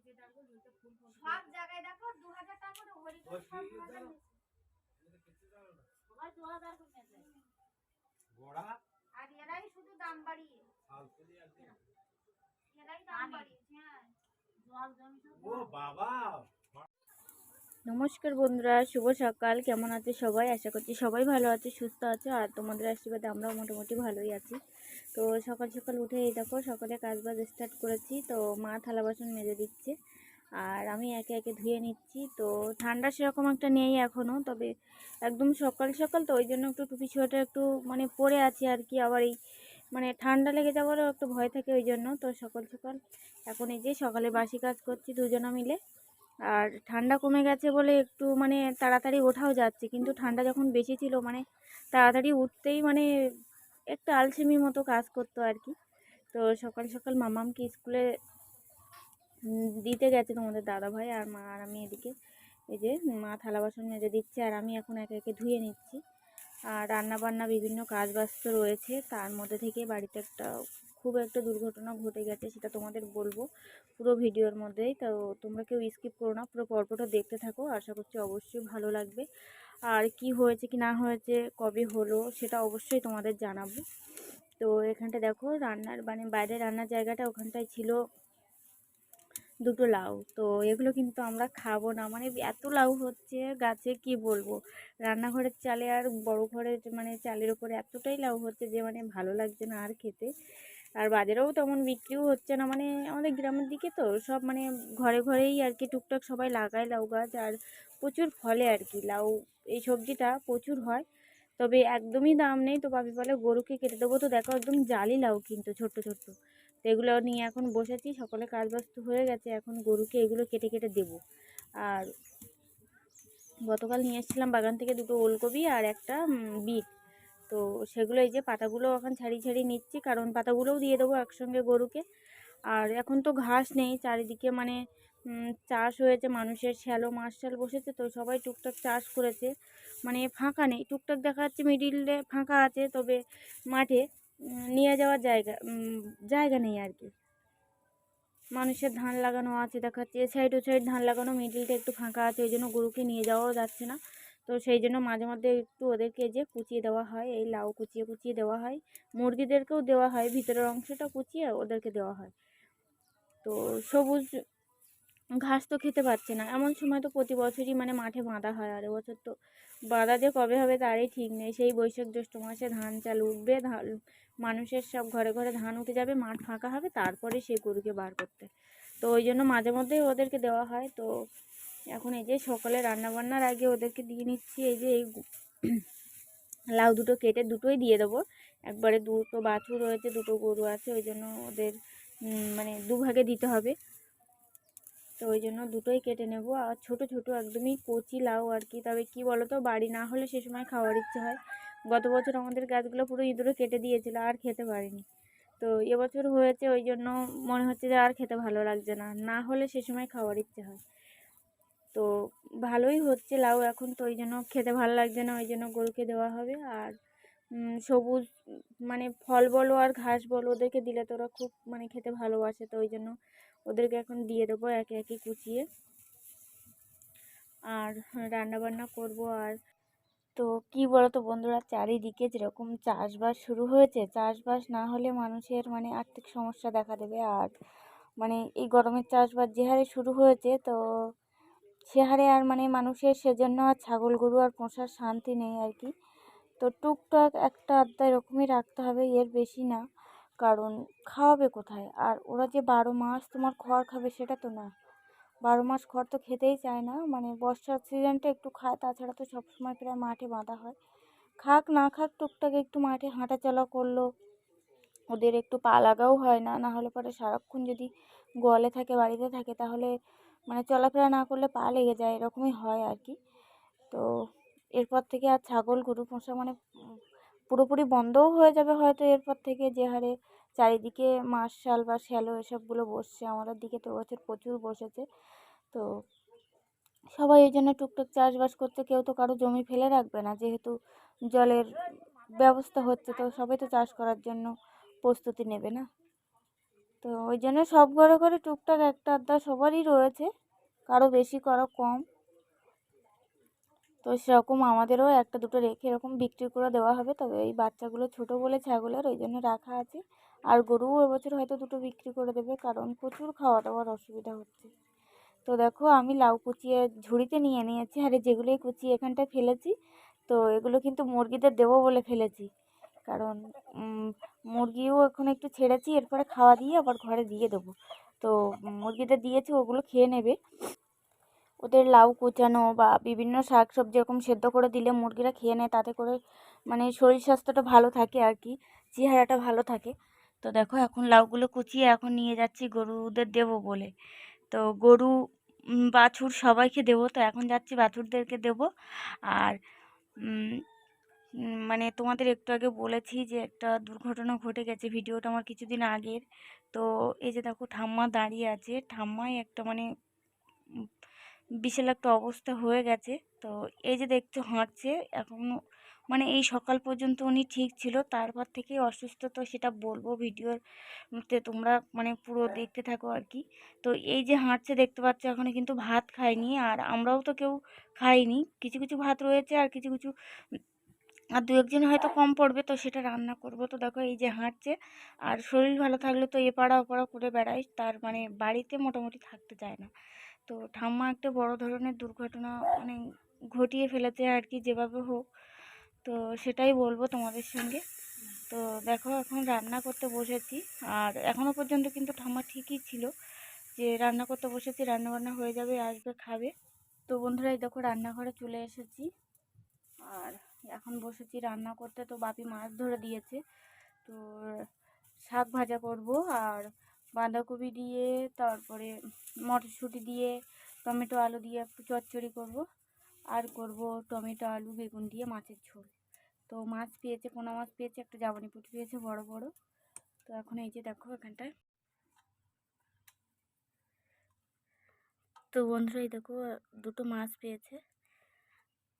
সব জায়গায় দেখো দু হাজার টাকা করে সব জায়গায় সবাই। গোড়া আর এরাই শুধু দাম বাড়িয়ে। ফালতুলি আর এরাই দাম বাড়িয়েছে হ্যাঁ। জল জমি ও বাবা! নমস্কার বন্ধুরা, শুভ সকাল। কেমন আছে সবাই? আশা করছি সবাই ভালো আছে, সুস্থ আছে, আর তোমাদের আশীর্বাদে আমরাও মোটামুটি ভালোই আছি। তো সকাল সকাল উঠে এই দেখো, সকালে কাজ বাজ স্টার্ট করেছি, তো মা থালা বাসন মেজে দিচ্ছে, আর আমি একে একে ধুয়ে নিচ্ছি। তো ঠান্ডা সেরকম একটা নেই এখনও তবে একদম সকাল সকাল, তো ওই জন্য একটু টুপি সোয়েটার একটু মানে পরে আছি আর কি, আবার এই মানে ঠান্ডা লেগে যাওয়ারও একটু ভয় থাকে ওই জন্য। তো সকাল সকাল এখন এই যে সকালে বাসি কাজ করছি দুজনা মিলে আর ঠান্ডা কমে গেছে বলে একটু মানে তাড়াতাড়ি ওঠাও যাচ্ছে। কিন্তু ঠান্ডা যখন বেশি ছিল মানে তাড়াতাড়ি উঠতেই মানে একটু আলসেমি মতো কাজ করতো আর কি। তো সকাল সকাল মামামকে স্কুলে দিতে গেছে তোমাদের দাদা ভাই আর মা আর আমি এদিকে। এই যে মা থালা বাসন মেজে দিচ্ছে আর আমি এখন একে একে ধুয়ে নিচ্ছি। আর রান্না বান্না বিভিন্ন কাজ বাজ তো রয়েছে, তার মধ্যে থেকে বাড়িতে একটা খুব একটা দুর্ঘটনা ঘটে গেছে সেটা তোমাদের বলব পুরো ভিডিওর মধ্যেই। তো তোমরা কেউ স্কিপ করো না, পুরো পর্বটা দেখতে থাকো। আশা করছি অবশ্যই ভালো লাগবে। আর কি হয়েছে, কি না হয়েছে, কবে হলো, সেটা অবশ্যই তোমাদের জানাব। তো এখানটা দেখো, রান্নার মানে বাইরে রান্নার জায়গাটা ওখানটায় ছিল দুটো লাউ। তো এগুলো কিন্তু আমরা খাব না। মানে এত লাউ হচ্ছে গাছে, কি বলব? রান্নাঘরের চালে আর বড় ঘরের মানে চালের ওপরে এতটাই লাউ হচ্ছে যে মানে ভালো লাগছে না আর খেতে। আর বাজারেও তেমন বিক্রিও হচ্ছে না। মানে আমাদের গ্রামের দিকে তো সব মানে ঘরে ঘরেই আর কি টুকটাক সবাই লাগায় লাউ গাছ আর প্রচুর ফলে আর কি। লাউ, এই সবজিটা প্রচুর হয়। তবে একদমই দাম নেই তো বাপি বলে গরুকে কেটে দেবো তো দেখো একদম জালি লাউ কিন্তু ছোট্ট ছোট্ট। তো এগুলো নিয়ে এখন বসেছি, সকলে কাজ ব্যস্ত হয়ে গেছে, এখন গরুকে এগুলো কেটে কেটে দেবো। আর গতকাল নিয়ে এসেছিলাম বাগান থেকে দুটো ওলকপি আর একটা বিট। তো সেগুলো এই যে পাতাগুলো এখন ছাড়িয়ে ছাড়িয়ে নিচ্ছি, কারণ পাতাগুলোও দিয়ে দেবো একসঙ্গে গরুকে। আর এখন তো ঘাস নেই, চারিদিকে মানে চাষ হয়েছে, মানুষের শ্যালো মাছ শ্যাল বসেছে, তো সবাই টুকটাক চাষ করেছে। মানে ফাঁকা নেই, টুকটাক দেখা যাচ্ছে মিডিলে ফাঁকা আছে, তবে মাঠে নিয়ে যাওয়ার জায়গা জায়গা নেই আর কি। মানুষের ধান লাগানো আছে দেখাচ্ছে এ সাইড ও সাইড ধান লাগানো মিডিলটা একটু ফাঁকা আছে, ওই জন্য গরুকে নিয়ে যাওয়াও যাচ্ছে না। তো সেই জন্য মাঝে মধ্যে একটু ওদেরকে যে কুচিয়ে দেওয়া হয়, এই লাউ কুচিয়ে কুচিয়ে দেওয়া হয়। মুরগিদেরকেও দেওয়া হয়, ভিতরের অংশটা কুচিয়ে ওদেরকে দেওয়া হয়। তো সবুজ ঘাস তো খেতে পারছে না। এমন সময় তো প্রতি বছরই মানে মাঠে বাঁধা হয়। আর এবছর তো বাঁধা যে কবে হবে তারই ঠিক নেই। সেই বৈশাখ জ্যৈষ্ঠ মাসে ধান, চাল উঠবে, ধান, মানুষের সব ঘরে ঘরে ধান উঠে যাবে, মাঠ ফাঁকা হবে, তারপরে সেই গরুকে বার করতে। তো ওই জন্য মাঝে মধ্যেই ওদেরকে দেওয়া হয়। তো এখন এই যে সকালে রান্নাবান্নার আগে ওদেরকে দিয়ে নিচ্ছি, এই যে এই লাউ দুটো কেটে দুটোই দিয়ে দেবো। একবারে দুটো বাছুর রয়েছে, দুটো গরু আছে, ওই জন্য ওদের মানে দুভাগে দিতে হবে। তো ওই জন্য দুটোই কেটে নেব। আর ছোট ছোট একদমই কচি লাউ আর কি, তবে কি বলো তো বাড়ি না হলে সে সময় খাওয়ার ইচ্ছে হয়। গত বছর আমাদের গাছগুলো পুরো ইঁদুরে কেটে দিয়েছিল, আর খেতে পারিনি। তো এবছর হয়েছে, ওই জন্য মনে হচ্ছে যে আর খেতে ভালো লাগছে না। না হলে সে সময় খাওয়ার ইচ্ছে হয়। তো ভালোই হচ্ছে লাউ এখন তো ওই জন্য খেতে ভালো লাগছে না, ওই জন্য গরুকে দেওয়া হবে। আর সবুজ মানে ফল বলো আর ঘাস বলো ওদেরকে দিলে তো ওরা খুব মানে খেতে ভালোবাসে, তো ওই জন্য ওদেরকে এখন দিয়ে দেবো একে একে কুচিয়ে। আর রান্না বান্না করব আর, তো কি বলতো বন্ধুরা, চারিদিকে যেরকম চাষবাস শুরু হয়েছে, চাষবাস না হলে মানুষের মানে আর্থিক সমস্যা দেখা দেবে। আর মানে এই গরমের চাষবাস যে হারে শুরু হয়েছে, তো সে হারে আর মানে মানুষের সেজন্য আর ছাগল গরু আর পোষার শান্তি নেই আর কি। তো টুকটাক একটা আধটা এরকমই রাখতে হবে, এর বেশি না। কারণ খাওয়াবে কোথায়? আর ওরা যে বারো মাস তোমার খড় খাবে সেটা তো না। বারো মাস খড় তো খেতেই চায় না। মানে বর্ষার সিজনটা একটু খায়, তাছাড়া তো সবসময় প্রায় মাঠে বাঁধা হয়। খাক না খাক, টুকটাক একটু মাঠে হাঁটা চলা করল। ওদের একটু পা লাগাও হয় না না হলে পরে সারাক্ষণ যদি গোয়ালে থাকে, বাড়িতে থাকে, তাহলে মানে চলাফেরা না করলে পা লেগে যায়, এরকমই হয় আর কি তো এরপর থেকে আর ছাগল, গরু, পোষা মানে পুরোপুরি বন্ধও হয়ে যাবে হয়তো এরপর থেকে যে হারে চারিদিকে মার্শাল বা শ্যালো এসবগুলো বসছে, আমাদের দিকে তো বছর প্রচুর বসেছে। তো সবাই এই জন্য টুকটাক চাষবাস করতে কেউ তো কারও জমি ফেলে রাখবে না, যেহেতু জলের ব্যবস্থা হচ্ছে, তো সবাই তো চাষ করার জন্য প্রস্তুতি নেবে না। তো ওই জন্য সব ঘরে ঘরে টুকটাক একটা আধটা সবারই রয়েছে। কারও বেশি, কারও কম। তো সেরকম আমাদেরও একটা, দুটো রেখে এরকম বিক্রি করে দেওয়া হবে। তবে এই বাচ্চাগুলো ছোট বলে ছাগলের ওই জন্য রাখা আছে। আর গরুও এবছর হয়তো দুটো বিক্রি করে দেবে, কারণ প্রচুর খাওয়া দাওয়ার অসুবিধা হচ্ছে। তো দেখো, আমি লাউ কুচিয়ে ঝুড়িতে নিয়ে নিয়েছি। আর যেগুলোই কুচিয়ে এখানটায় ফেলেছি, তো এগুলো কিন্তু মুরগিদের দেবো বলে ফেলেছি। কারণ মুরগিও এখন একটু ছেড়েছি, এরপরে খাওয়া দিয়ে আবার ঘরে দিয়ে দেবো। তো মুরগিদের দিয়েছি, ওগুলো খেয়ে নেবে। ওদের লাউ কুচানো বা বিভিন্ন শাক সবজি এরকম সেদ্ধ করে দিলে মুরগিরা খেয়ে নেয়, তাতে করে মানে শরীর স্বাস্থ্যটা ভালো থাকে আর কি, চেহারাটা ভালো থাকে। তো দেখো, এখন লাউগুলো কুচিয়ে এখন নিয়ে যাচ্ছি, গরুদের দেবো বলে। তো গরু বাছুর সবাইকে দেবো। তো এখন যাচ্ছি বাছুরদেরকে দেবো। আর মানে তোমাদের একটু আগে বলেছি যে একটা দুর্ঘটনা ঘটে গেছে, ভিডিওটা আমার কিছুদিন আগের। তো এই যে দেখো, ঠাম্মা দাঁড়িয়ে আছে। ঠাম্মাই একটা মানে বিশাল একটা অবস্থা হয়ে গেছে। তো এই যে দেখছ হাঁটছে, এখন মানে এই সকাল পর্যন্ত উনি ঠিক ছিল, তারপর থেকে অসুস্থ তো সেটা বলব ভিডিওতে তোমরা মানে পুরো দেখতে থাকো আর কি। তো এই যে হাঁটছে, দেখতে পাচ্ছ এখনও কিন্তু ভাত খায়নি, আর আমরাও তো কেউ খাইনি। কিছু কিছু ভাত রয়েছে আর কিছু কিছু আর দু একজন হয়তো কম পড়বে তো সেটা রান্না করব। তো দেখো এই যে হাঁটছে, আর শরীর ভালো থাকলে তো এপাড়া ওপাড়া করে বেড়ায়, তার মানে বাড়িতে মোটামুটি থাকতে চায় না। তো ঠাম্মা একটা বড় ধরনের দুর্ঘটনা মানে ঘটিয়ে ফেলেছে আর কি যেভাবে হোক, তো সেটাই বলব তোমাদের সঙ্গে। তো দেখো এখন রান্না করতে বসেছি, আর এখনও পর্যন্ত কিন্তু ঠাম্মা ঠিকই ছিল যে রান্না করতে বসেছি রান্না বান্না হয়ে যাবে, আসবে, খাবে। তো বন্ধুরা এই দেখো রান্নাঘরে চলে এসেছি, আর এখন বসেছি রান্না করতে, তো বাপি মাছ ধরে দিয়েছে। তো শাক ভাজা করব আর বাঁধাকপি দিয়ে, তারপরে মটরশুঁটি দিয়ে, টমেটো আলু দিয়ে একটু চচ্চড়ি করব। আর করব টমেটো আলু, বেগুন দিয়ে মাছের ঝোল। তো মাছ পেয়েছে, পোনা মাছ পেয়েছে, একটা জাবানি পুঁটি পেয়েছে, বড় বড়। তো এখন এই যে দেখো এখানটায়। তো বন্ধুরা, এই দেখো, দুটো মাছ পেয়েছে।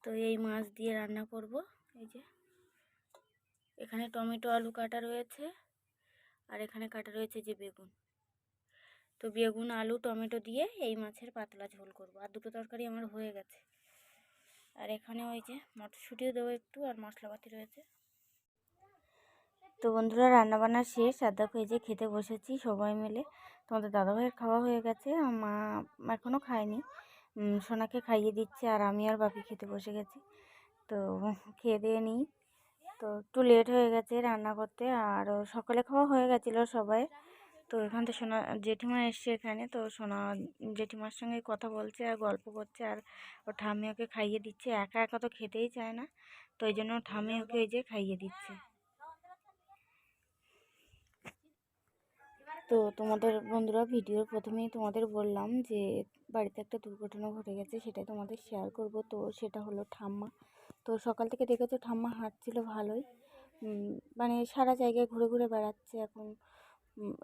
তো এই মাছ দিয়ে রান্না করব। এই যে। এখানে টমেটো, আলু কাটা রয়েছে আর এখানে কাটা রয়েছে যে বেগুন। তো বেগুন, আলু, টমেটো দিয়ে এই মাছের পাতলা ঝোল করব। আর দুটো তরকারি আমার হয়ে গেছে। আর এখানে ওই যে মটরশুঁটিও দেবো একটু আর মশলাপাতি রয়েছে। তো বন্ধুরা, রান্নাবান্না শেষ। আর দেখো এই যে খেতে বসেছি সবাই মিলে। তোমাদের দাদাভাইয়ের খাওয়া হয়ে গেছে। মা এখনও খায়নি। সোনাকে খাইয়ে দিচ্ছে আর আমি আর বাপি খেতে বসে গেছি। তো খেয়ে দিয়ে নিই। তো একটু লেট হয়ে গেছে রান্না করতে আর সকালে খাওয়া হয়ে গেছিল সবাই। তো এখান থেকে সোনা, জেঠিমা এসছে এখানে। তো সোনা জেঠিমার সঙ্গে কথা বলছে আর গল্প করছে আর ও ঠাম্মি ওকে খাইয়ে দিচ্ছে। একা একা তো খেতেই চায় না। তো এই জন্য ঠাম্মি ওকে এই যে খাইয়ে দিচ্ছে। তো তোমাদের বন্ধুরা ভিডিওর প্রথমেই তোমাদের বললাম যে, বাড়িতে একটা দুর্ঘটনা ঘটে গেছে, সেটাই তোমাদের শেয়ার করব। তো সেটা হলো ঠাম্মা। তো সকাল থেকে দেখেছ ঠাম্মা হাঁটছিল ভালোই। মানে সারা জায়গায় ঘুরে ঘুরে বেড়াচ্ছে এখন।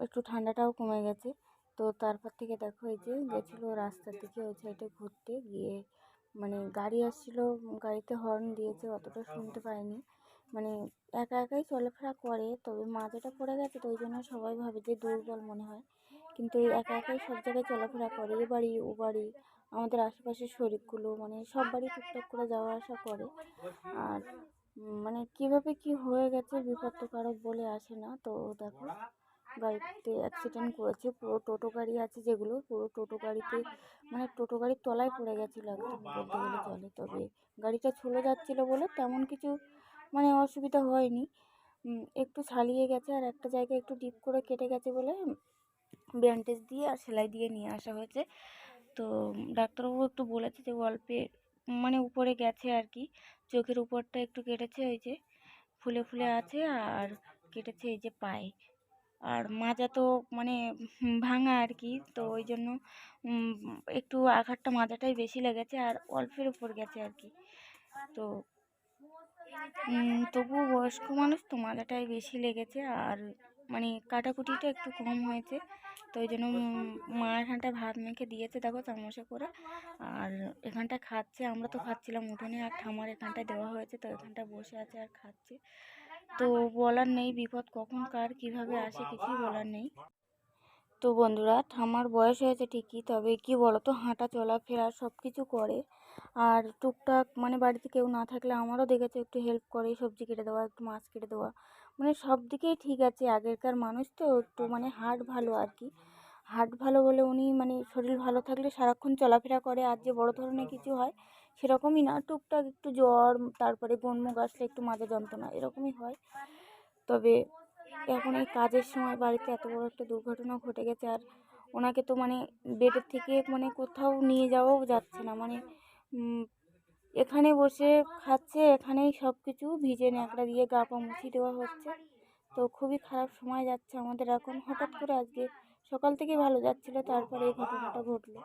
একটু ঠান্ডাটাও কমে গেছে। তো তারপর থেকে দেখো এই যে গেছিল রাস্তার দিকে, ওই সাইডে ঘুরতে গিয়ে মানে গাড়ি আসছিল, গাড়িতে হর্ন দিয়েছে, অতটা শুনতে পাইনি। মানে একা একাই চলাফেরা করে, তবে মাথাটা পড়ে গেছে তো ওই জন্য সবাই ভাবে যে দুর্বল মনে হয়। কিন্তু এই একা একাই সব জায়গায় চলাফেরা করে, এ বাড়ি, ও বাড়ি, আমাদের আশেপাশের শরিকগুলো মানে সব বাড়ি টুকটাক করে যাওয়া আসা করে। আর মানে কীভাবে কি হয়ে গেছে বিপদ তো কারও বলে আসে না। তো দেখো, গাড়িতে অ্যাক্সিডেন্ট করেছে, পুরো টোটো গাড়ি আছে যেগুলো, পুরো টোটো গাড়িতে মানে টোটো গাড়ির তলায় পড়ে গেছিল একদম বলতে গেলে চলে। তবে গাড়িটা চলে যাচ্ছিল বলে তেমন কিছু মানে অসুবিধা হয়নি। একটু ছালিয়ে গেছে আর একটা জায়গায় একটু ডিপ করে কেটে গেছে বলে ব্যান্ডেজ দিয়ে আর সেলাই দিয়ে নিয়ে আসা হয়েছে। তো ডাক্তারবাবু একটু বলেছে যে অল্পে মানে উপরে গেছে আর কি। চোখের উপরটা একটু কেটেছে ওই যে ফুলে ফুলে আছে আর কেটেছে এই যে পায়ে। আর মাজা তো মানে ভাঙা আর কি তো ওই জন্য একটু আঘাতটা মাজাটাই বেশি লেগেছে আর অল্পের উপর গেছে আর কি। তো তবুও বয়স্ক মানুষ তো মাথাটাই বেশি লেগেছে আর মানে কাটাকুটিটা একটু কম হয়েছে। তো ওই জন্য উম, মা এখানটা ভাত মেখে দিয়েছে দেখো চামচে করে। আর এখানটা খাচ্ছে আমরা তো খাচ্ছিলাম উঠোনে আর ঠামার এখানটায় দেওয়া হয়েছে তো এখানটায় বসে আছে আর খাচ্ছে। তো বলার নেই বিপদ কখন কার কীভাবে আসে কিছুই বলার নেই। তো বন্ধুরা ঠামার বয়স হয়েছে ঠিকই তবে কি বলো তো হাঁটা চলাফেরা সব কিছু করে। আর টুকটাক মানে বাড়িতে কেউ না থাকলে আমারও দেখেছে একটু হেল্প করে, সবজি কেটে দেওয়া, একটু মাছ কেটে দেওয়া। মানে সব দিকেই ঠিক আছে, আগেরকার মানুষ তো একটু মানে হার্ট ভালো আর কি। হার্ট ভালো বলে উনি মানে শরীর ভালো থাকলে সারাক্ষণ চলাফেরা করে, আর যে বড় ধরনের কিছু হয় সেরকমই না, টুকটাক একটু জ্বর, তারপরে বনমুখ আসলে একটু মাজা যন্ত্রণা এরকমই হয়। তবে এখন এই কাজের সময় বাড়িতে এত বড় একটা দুর্ঘটনা ঘটে গেছে, আর ওনাকে তো মানে বেডের থেকে মানে কোথাও নিয়ে যাওয়াও যাচ্ছে না। মানে এখানে বসে খাচ্ছে, এখানেই সব কিছু ভিজে ন্যাকড়া দিয়ে গা পা মুছিয়ে দেওয়া হচ্ছে। তো খুবই খারাপ সময় যাচ্ছে আমাদের। এখন হঠাৎ করে আজকে সকাল থেকে ভালো যাচ্ছিল, তারপরে এই ঘটনাটা ঘটলো।